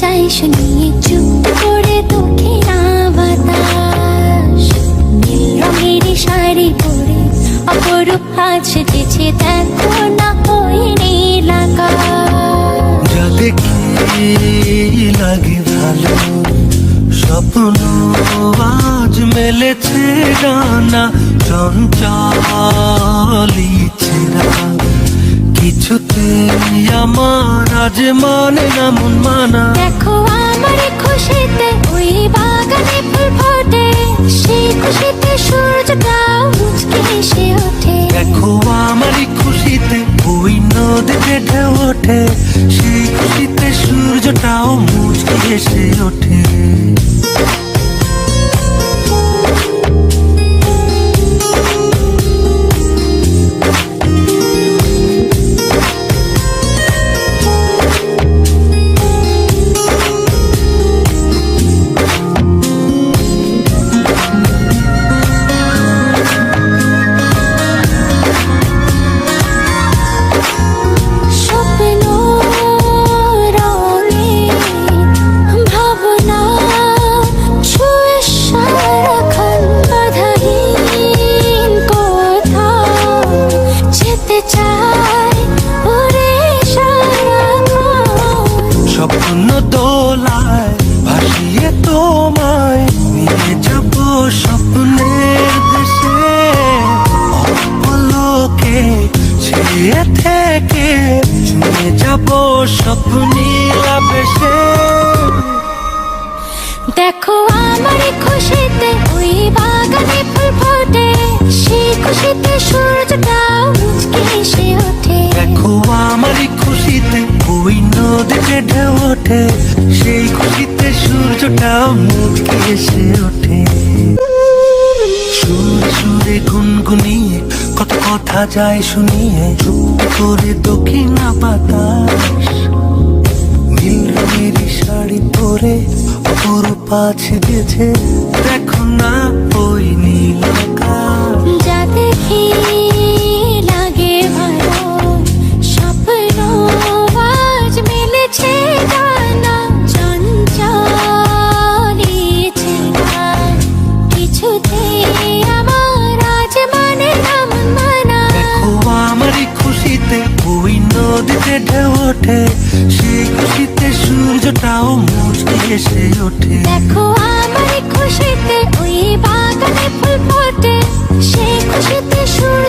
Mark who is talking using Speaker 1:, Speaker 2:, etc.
Speaker 1: যায় শুনিয়ে চুপ করে দক্ষিণা বাতাস নীল রঙের শাড়ি পরে অপরূপ হাত সেজেছে দেখো না ওই নীল আকাশ।
Speaker 2: যা দেখি লাগে ভালো স্বপ্ন আজ মেলেছে ডানা চঞ্চলিছে আমার আজ মানে না মন মানা।
Speaker 1: দেখো আমার খুশিতে ওই বাগানে ফুল ফোটে। সেই খুশিতে সূর্যটাও মুচকে এসে ওঠে।
Speaker 2: দেখো আমারই খুশিতে ওই নদীতে ঢেউ ওঠে। সেই খুশিতে সূর্যটাও মুচকি এসে ওঠে। ভাসিয়ে তোমায় নিয়ে যাব স্বপ্নের দেশে। অপলোকে ছেড়ে থেকে নিয়ে যাব স্বপ্নীল বেশে
Speaker 1: দেখো আমার খুশিতে ওই বাগানে
Speaker 2: নদীতে ঢেউ ওঠে, সেই খুশিতে সূর্যটাও মুচকি এসে ওঠে। সুরে সুরে গুনগুনিয়ে, কত কথা যায় শুনিয়ে, চুপ করে দক্ষিণা বাতাস। নীল রঙের শাড়ি পরে অপরূপ আছে গেছে দেখো না ওই নীল
Speaker 1: নদীতে ওই নদীতে ঢেউ ওঠে। সেই খুশিতে সূর্যটাও মুচকে এসে ওঠে।
Speaker 2: দেখো আমার খুশিতে ওই বাগানে ফুল ফোটে। সেই খুশিতে
Speaker 1: সূর্য